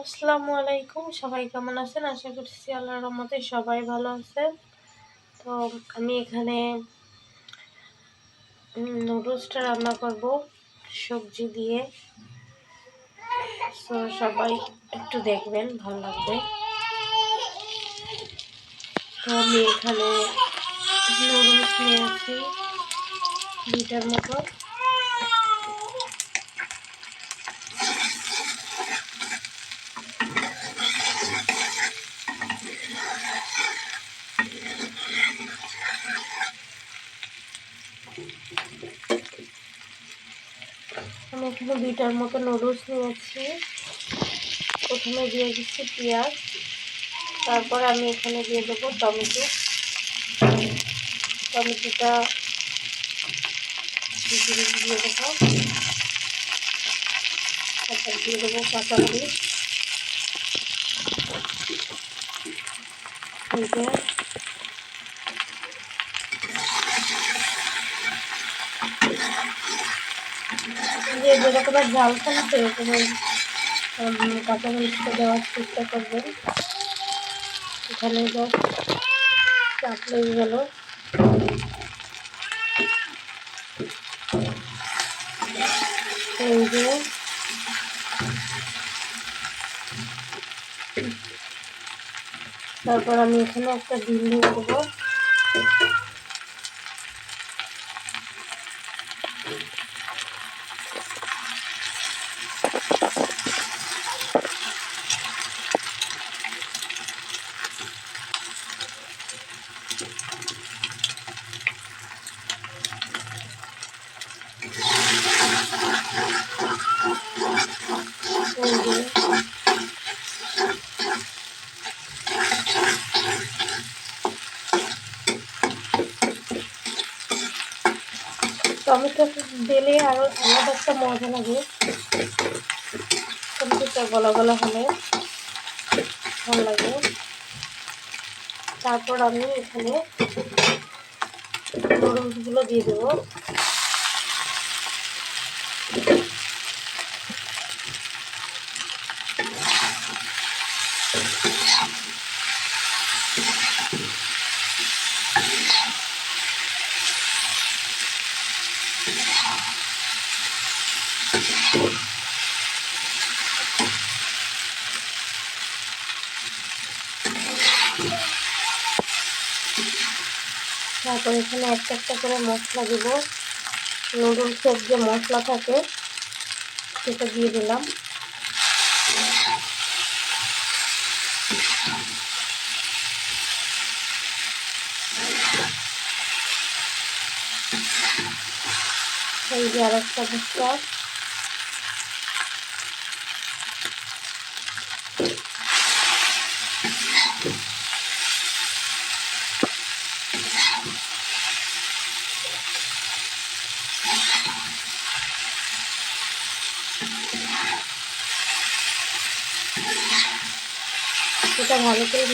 আসসালামু আলাইকুম। সবাই কেমন আছেন? আশা করছি আল্লাহর রহমতে সবাই ভালো আছেন। তো আমি এখানে নুডলসটা রান্না করব, সবজি দিয়ে। তো সবাই একটু দেখবেন, ভালো লাগবে। তো আমি এখানে নুডলস নিয়েছি, দুইটার মতো। আমি এখানে দুইটার মতো নুডলস নিয়েছি। প্রথমে দিয়ে দিচ্ছি পেঁয়াজ, তারপর আমি এখানে দিয়ে দেবো টমেটো। টমেটোটা দিয়ে দেবো। তারপর দিয়ে দেবো কাঁচামরিচ। যে যেরকমের জাল খান সেরকমের কাঁচামরিচটা দেওয়ার চেষ্টা করবেন। এখানে চাপ লেগে গেল। এই যে, তারপর আমি এখানে একটা ডিম দিয়ে দেবো। টমেটো দিলে আরও আলাদা একটা মজা লাগে। টমেটোটা গলা গলা হলে ভালো লাগে। তারপর আমি এখানে নুডলসগুলো দিয়ে দেবো। তারপর এখানে একটা একটা করে মশলা দিব। নুডলসের যে মশলা থাকে, সেটা দিয়ে দিলাম। এই যে আর একটা মশলা ভালো করে